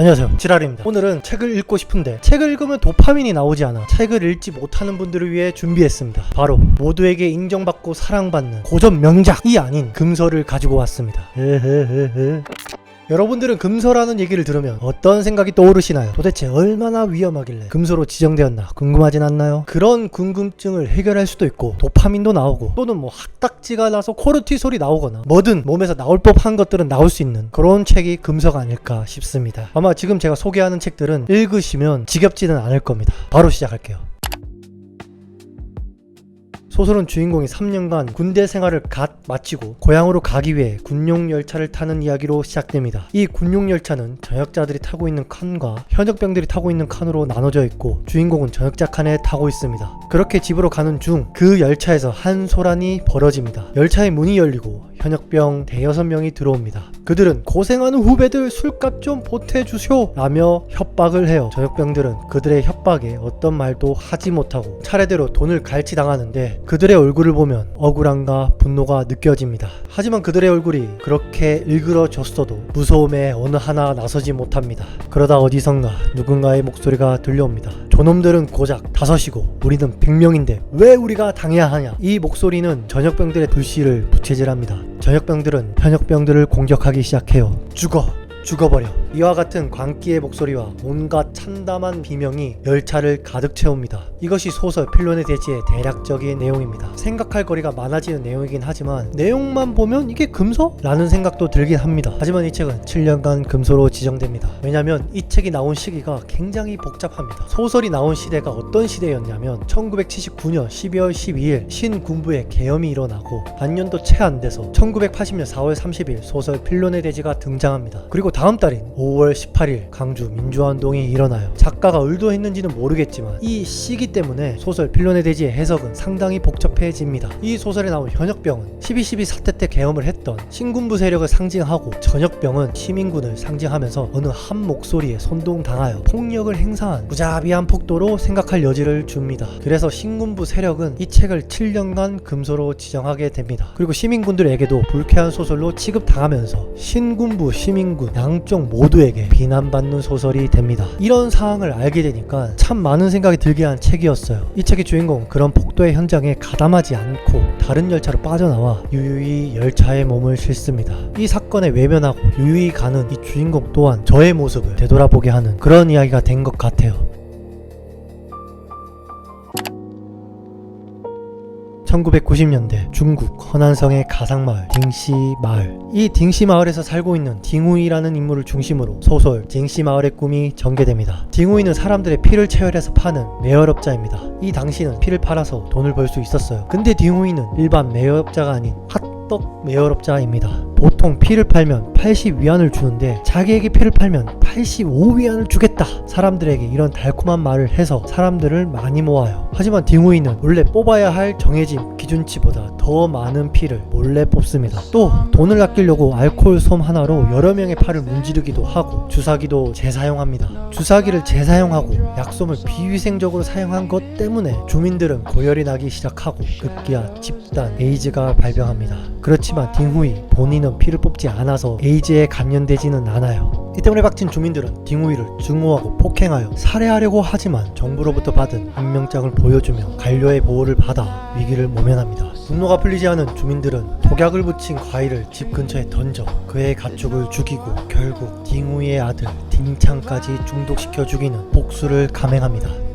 안녕하세요. 지랄입니다. 오늘은 책을 읽고 싶은데 책을 읽으면 도파민이 나오지 않아 책을 읽지 못하는 분들을 위해 준비했습니다. 바로 모두에게 인정받고 사랑받는 고전 명작이 아닌 금서를 가지고 왔습니다. 에헤헤헤. 여러분들은 금서라는 얘기를 들으면 어떤 생각이 떠오르시나요? 도대체 얼마나 위험하길래 금서로 지정되었나 궁금하진 않나요? 그런 궁금증을 해결할 수도 있고 도파민도 나오고 또는 뭐 학딱지가 나서 코르티솔이 나오거나 뭐든 몸에서 나올 법한 것들은 나올 수 있는 그런 책이 금서가 아닐까 싶습니다. 아마 지금 제가 소개하는 책들은 읽으시면 지겹지는 않을 겁니다. 바로 시작할게요. 소설은 주인공이 3년간 군대 생활을 갓 마치고 고향으로 가기 위해 군용 열차를 타는 이야기로 시작됩니다. 이 군용 열차는 전역자들이 타고 있는 칸과 현역병들이 타고 있는 칸으로 나눠져 있고 주인공은 전역자 칸에 타고 있습니다. 그렇게 집으로 가는 중 그 열차에서 한 소란이 벌어집니다. 열차의 문이 열리고 현역병 대여섯 명이 들어옵니다. 그들은 고생하는 후배들 술값 좀 보태주쇼 라며 협박을 해요. 전역병들은 그들의 협박에 어떤 말도 하지 못하고 차례대로 돈을 갈취당하는데 그들의 얼굴을 보면 억울함과 분노가 느껴집니다. 하지만 그들의 얼굴이 그렇게 일그러졌어도 무서움에 어느 하나 나서지 못합니다. 그러다 어디선가 누군가의 목소리가 들려옵니다. 저놈들은 고작 다섯이고 우리는 백명인데 왜 우리가 당해야 하냐? 이 목소리는 전역병들의 불씨를 부채질합니다. 전역병들은 현역병들을 공격하기 시작해요. 죽어! 죽어버려. 이와 같은 광기의 목소리와 온갖 참담한 비명이 열차를 가득 채웁니다. 이것이 소설 필론의 대지의 대략적인 내용입니다. 생각할 거리가 많아지는 내용이긴 하지만 내용만 보면 이게 금소? 라는 생각도 들긴 합니다. 하지만 이 책은 7년간 금소로 지정됩니다. 왜냐면 이 책이 나온 시기가 굉장히 복잡합니다. 소설이 나온 시대가 어떤 시대였냐면 1979년 12월 12일 신군부의 계엄이 일어나고 반년도 채 안 돼서 1980년 4월 30일 소설 필론의 대지가 등장합니다. 그리고 다음 달인 5월 18일 강주 민주화운동이 일어나요. 작가가 의도했는지는 모르겠지만 이 시기 때문에 소설 필론의 대지의 해석은 상당히 복잡해집니다. 이 소설에 나온 현역병은 12.12 사태 때 계엄을 했던 신군부 세력을 상징하고 전역병은 시민군을 상징하면서 어느 한 목소리에 선동당하여 폭력을 행사한 무자비한 폭도로 생각할 여지를 줍니다. 그래서 신군부 세력은 이 책을 7년간 금소로 지정하게 됩니다. 그리고 시민군들에게도 불쾌한 소설로 취급당하면서 신군부, 시민군 양쪽 모두 에게 비난받는 소설이 됩니다. 이런 상황을 알게 되니까 참 많은 생각이 들게 한 책이었어요. 이 책의 주인공은 그런 폭도의 현장에 가담하지 않고 다른 열차로 빠져나와 유유히 열차에 몸을 싣습니다. 이 사건에 외면하고 유유히 가는 이 주인공 또한 저의 모습을 되돌아보게 하는 그런 이야기가 된 것 같아요. 1990년대 중국 허난성의 가상마을 딩시 마을. 이 딩시 마을에서 살고 있는 딩우이라는 인물을 중심으로 소설 딩시 마을의 꿈이 전개됩니다. 딩우이는 사람들의 피를 채혈해서 파는 매혈업자입니다. 이 당시는 피를 팔아서 돈을 벌 수 있었어요. 근데 딩우이는 일반 매혈업자가 아닌 핫떡 매혈업자입니다 보통 피를 팔면 80위안을 주는데 자기에게 피를 팔면 85위안을 주겠다. 사람들에게 이런 달콤한 말을 해서 사람들을 많이 모아요. 하지만 딩우이는 원래 뽑아야 할 정해진 기준치보다 더 많은 피를 몰래 뽑습니다. 또 돈을 아끼려고 알코올 솜 하나로 여러 명의 팔을 문지르기도 하고 주사기도 재사용합니다. 주사기를 재사용하고 약솜을 비위생적으로 사용한 것 때문에 주민들은 고열이 나기 시작하고 급기야 집단 에이즈가 발병합니다. 그렇지만 딩후이 본인은 피를 뽑지 않아서 에이즈에 감염되지는 않아요. 이 때문에 박친 주민들은 딩후이를 증오하고 폭행하여 살해하려고 하지만 정부로부터 받은 임명장을 보여주며 관료의 보호를 받아 위기를 모면합니다. 분노가 풀리지 않은 주민들은 독약을 붙인 과일을 집 근처에 던져 그의 가축을 죽이고 결국 딩후이의 아들 딩창까지 중독시켜 죽이는 복수를 감행합니다.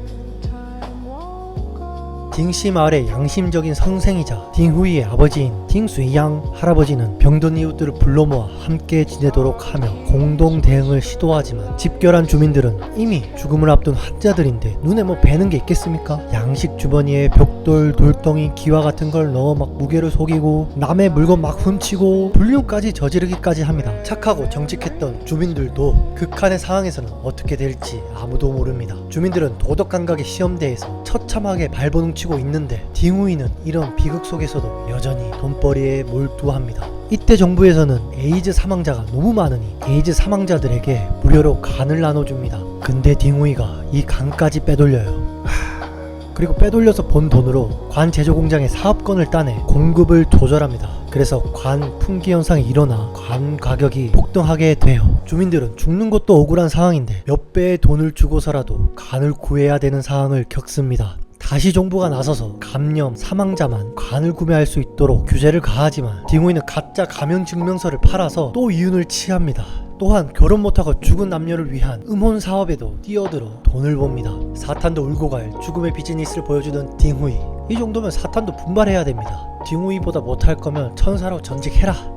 딩시 마을의 양심적인 선생이자 딩후이의 아버지인 딩수이양 할아버지는 병든 이웃들을 불러 모아 함께 지내도록 하며 공동 대응을 시도하지만 집결한 주민들은 이미 죽음을 앞둔 환자들인데 눈에 뭐 뵈는 게 있겠습니까? 양식 주머니에 벽돌, 돌덩이, 기와 같은 걸 넣어 막 무게를 속이고 남의 물건 막 훔치고 불륜까지 저지르기까지 합니다. 착하고 정직했던 주민들도 극한의 상황에서는 어떻게 될지 아무도 모릅니다. 주민들은 도덕 감각의 시험대에서 처참하게 발버둥치고 있는데 딩우이는 이런 비극 속에서도 여전히 돈벌이에 몰두합니다. 이때 정부에서는 에이즈 사망자가 너무 많으니 에이즈 사망자들에게 무료로 간을 나눠줍니다. 근데 딩우이가 이 간까지 빼돌려요. 하... 그리고 빼돌려서 본 돈으로 관 제조 공장의 사업권을 따내 공급을 조절합니다. 그래서 관 품귀 현상이 일어나 관 가격이 폭등하게 돼요. 주민들은 죽는 것도 억울한 상황인데 몇 배의 돈을 주고서라도 관을 구해야 되는 상황을 겪습니다. 다시 정부가 나서서 감염 사망자만 관을 구매할 수 있도록 규제를 가하지만 딩호이는 가짜 감염 증명서를 팔아서 또 이윤을 취합니다. 또한 결혼 못하고 죽은 남녀를 위한 음혼 사업에도 뛰어들어 돈을 법니다. 사탄도 울고 갈 죽음의 비즈니스를 보여주는 딩후이. 이 정도면 사탄도 분발해야 됩니다. 딩후이보다 못할 거면 천사로 전직해라.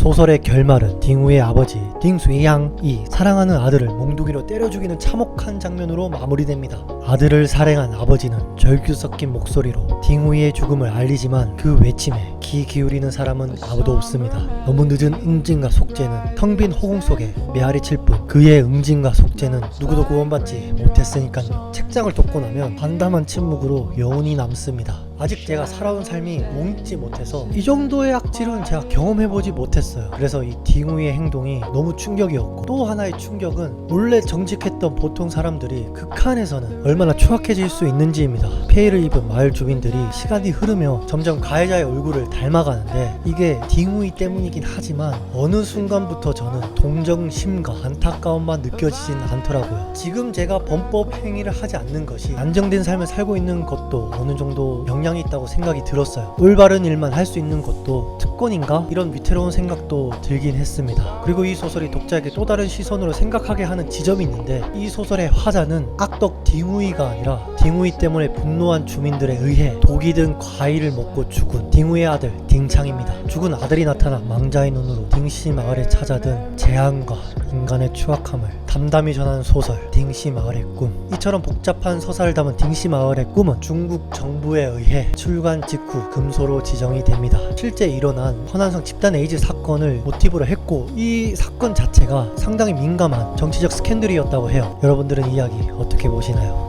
소설의 결말은 딩우의 아버지 딩수이양이 사랑하는 아들을 몽둥이로 때려 죽이는 참혹한 장면으로 마무리됩니다. 아들을 살해한 아버지는 절규 섞인 목소리로 딩우이의 죽음을 알리지만 그 외침에 귀 기울이는 사람은 아무도 없습니다. 너무 늦은 응징과 속죄는 텅빈 허공 속에 메아리 칠 뿐 그의 응징과 속죄는 누구도 구원받지 못했으니까요. 책장을 덮고 나면 반담한 침묵으로 여운이 남습니다. 아직 제가 살아온 삶이 몽지 못해서 이 정도의 악질은 제가 경험해보지 못했어요. 그래서 이 딩우의 행동이 너무 충격이었고 또 하나의 충격은 원래 정직했던 보통 사람들이 극한에서는 얼마나 추악해질 수 있는지입니다. 폐해를 입은 마을 주민들이 시간이 흐르며 점점 가해자의 얼굴을 닮아가는데 이게 딩우이 때문이긴 하지만 어느 순간부터 저는 동정심과 안타까움만 느껴지진 않더라고요. 지금 제가 범법 행위를 하지 않는 것이 안정된 삶을 살고 있는 것도 어느 정도 영향 이 있다고 생각이 들었어요. 올바른 일만 할 수 있는 것도 특권인가? 이런 위태로운 생각도 들긴 했습니다. 그리고 이 소설이 독자에게 또 다른 시선으로 생각하게 하는 지점이 있는데 이 소설의 화자는 악덕 딩우이가 아니라 딩우이 때문에 분노한 주민들에 의해 독이 든 과일을 먹고 죽은 딩우이의 아들 딩창입니다. 죽은 아들이 나타나 망자의 눈으로 딩씨 마을에 찾아든 재앙과 인간의 추악함을 담담히 전하는 소설 딩씨 마을의 꿈 이처럼 복잡한 서사를 담은 딩씨 마을의 꿈은 중국 정부에 의해 출간 직후 금소로 지정이 됩니다. 실제 일어난 허난성 집단 에이즈 사건을 모티브로 했고 이 사건 자체가 상당히 민감한 정치적 스캔들이었다고 해요. 여러분들은 이 이야기 어떻게 보시나요?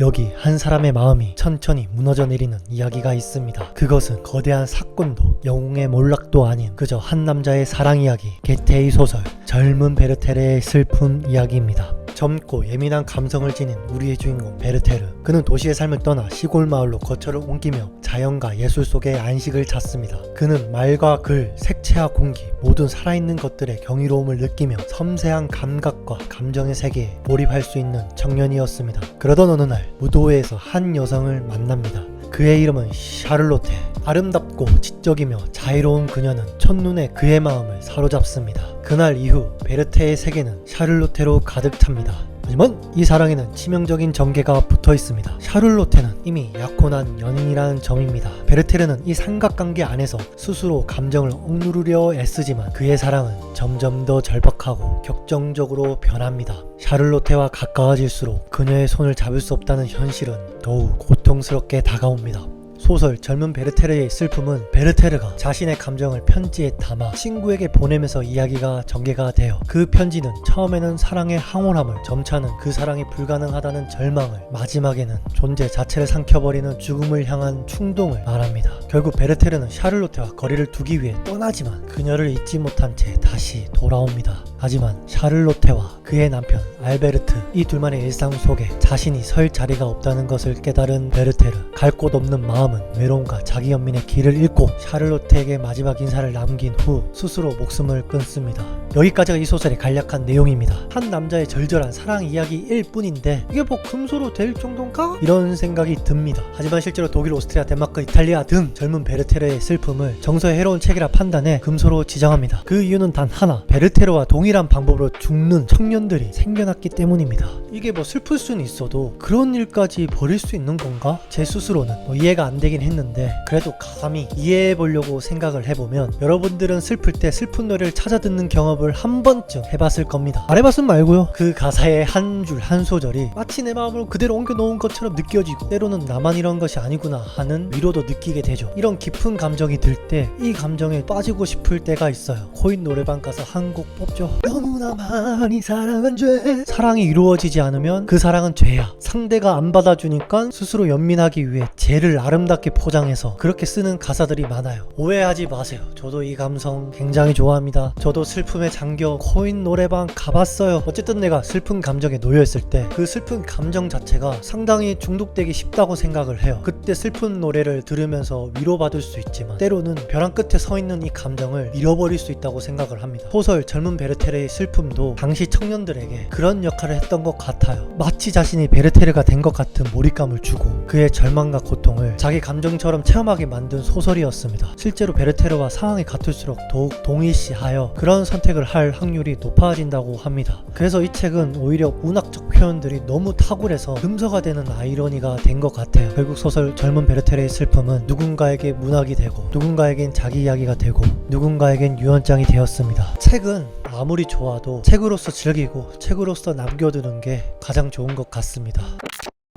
여기 한 사람의 마음이 천천히 무너져 내리는 이야기가 있습니다. 그것은 거대한 사건도 영웅의 몰락도 아닌 그저 한 남자의 사랑 이야기 게테이 소설 젊은 베르테르의 슬픈 이야기입니다. 젊고 예민한 감성을 지닌 우리의 주인공 베르테르 그는 도시의 삶을 떠나 시골 마을로 거처를 옮기며 자연과 예술 속에 안식을 찾습니다. 그는 말과 글, 색채와 공기 모든 살아있는 것들의 경이로움을 느끼며 섬세한 감각과 감정의 세계에 몰입할 수 있는 청년이었습니다. 그러던 어느 날 무도회에서 한 여성을 만납니다. 그의 이름은 샤를로테. 아름답고 지적이며 자유로운 그녀는 첫눈에 그의 마음을 사로잡습니다. 그날 이후 베르테의 세계는 샤를로테로 가득 찹니다. 하지만 이 사랑에는 치명적인 전개가 붙어 있습니다. 샤를로테는 이미 약혼한 연인이라는 점입니다. 베르테르는 이 삼각관계 안에서 스스로 감정을 억누르려 애쓰지만 그의 사랑은 점점 더 절박하고 격정적으로 변합니다. 샤를로테와 가까워질수록 그녀의 손을 잡을 수 없다는 현실은 더욱 고통스럽게 다가옵니다. 소설 젊은 베르테르의 슬픔은 베르테르가 자신의 감정을 편지에 담아 친구에게 보내면서 이야기가 전개가 되어 그 편지는 처음에는 사랑의 황홀함을 점차는 그 사랑이 불가능하다는 절망을 마지막에는 존재 자체를 삼켜버리는 죽음을 향한 충동을 말합니다. 결국 베르테르는 샤를로테와 거리를 두기 위해 떠나지만 그녀를 잊지 못한 채 다시 돌아옵니다. 하지만 샤를로테와 그의 남편 알베르트 이 둘만의 일상 속에 자신이 설 자리가 없다는 것을 깨달은 베르테르 갈 곳 없는 마음은 외로움과 자기 연민의 길을 잃고 샤를로테에게 마지막 인사를 남긴 후 스스로 목숨을 끊습니다. 여기까지가 이 소설의 간략한 내용입니다. 한 남자의 절절한 사랑 이야기일 뿐인데 이게 뭐 금소로 될 정도인가? 이런 생각이 듭니다. 하지만 실제로 독일, 오스트리아, 덴마크, 이탈리아 등 젊은 베르테르의 슬픔을 정서의 해로운 책이라 판단해 금소로 지정합니다. 그 이유는 단 하나 베르테르와 동일 한 방법으로 죽는 청년들이 생겨났기 때문입니다. 이게 뭐 슬플 수는 있어도 그런 일까지 벌일 수 있는 건가? 제 스스로는 뭐 이해가 안 되긴 했는데 그래도 감히 이해해 보려고 생각을 해보면 여러분들은 슬플 때 슬픈 노래를 찾아 듣는 경험을 한 번쯤 해봤을 겁니다. 안 해봤으면 말고요. 그 가사의 한 줄 한 소절이 마치 내 마음을 그대로 옮겨 놓은 것처럼 느껴지고 때로는 나만 이런 것이 아니구나 하는 위로도 느끼게 되죠. 이런 깊은 감정이 들 때 이 감정에 빠지고 싶을 때가 있어요. 코인 노래방 가서 한 곡 뽑죠. 너무나 많이 사랑한 죄. 사랑이 이루어지지 않으면 그 사랑은 죄야. 상대가 안 받아주니까 스스로 연민하기 위해 죄를 아름답게 포장해서 그렇게 쓰는 가사들이 많아요. 오해하지 마세요. 저도 이 감성 굉장히 좋아합니다. 저도 슬픔에 잠겨 코인 노래방 가봤어요. 어쨌든 내가 슬픈 감정에 놓여있을 때 그 슬픈 감정 자체가 상당히 중독되기 쉽다고 생각을 해요. 그때 슬픈 노래를 들으면서 위로받을 수 있지만 때로는 벼랑 끝에 서 있는 이 감정을 잃어버릴 수 있다고 생각을 합니다. 소설 젊은 베르테 르의 슬픔도 당시 청년들에게 그런 역할을 했던 것 같아요. 마치 자신이 베르테르가 된 것 같은 몰입감을 주고 그의 절망과 고통을 자기 감정처럼 체험하게 만든 소설이었습니다. 실제로 베르테르와 상황이 같을수록 더욱 동일시하여 그런 선택을 할 확률이 높아진다고 합니다. 그래서 이 책은 오히려 문학적 표현들이 너무 탁월해서 금서가 되는 아이러니가 된 것 같아요. 결국 소설 젊은 베르테르의 슬픔은 누군가에게 문학이 되고 누군가에겐 자기 이야기가 되고 누군가에겐 유언장이 되었습니다. 책은 아무리 좋아도 책으로서 즐기고 책으로서 남겨두는 게 가장 좋은 것 같습니다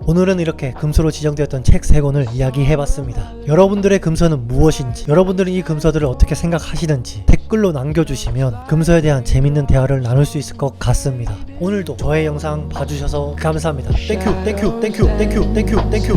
오늘은 이렇게 금서로 지정되었던 책세 권을 이야기해봤습니다. 여러분들의 금서는 무엇인지, 여러분들은 이 금서들을 어떻게 생각하시는지 댓글로 남겨주시면 금서에 대한 재밌는 대화를 나눌 수 있을 것 같습니다. 오늘도 저의 영상 봐주셔서 감사합니다. 땡큐, 땡큐, 땡큐, 땡큐, 땡큐, 땡큐.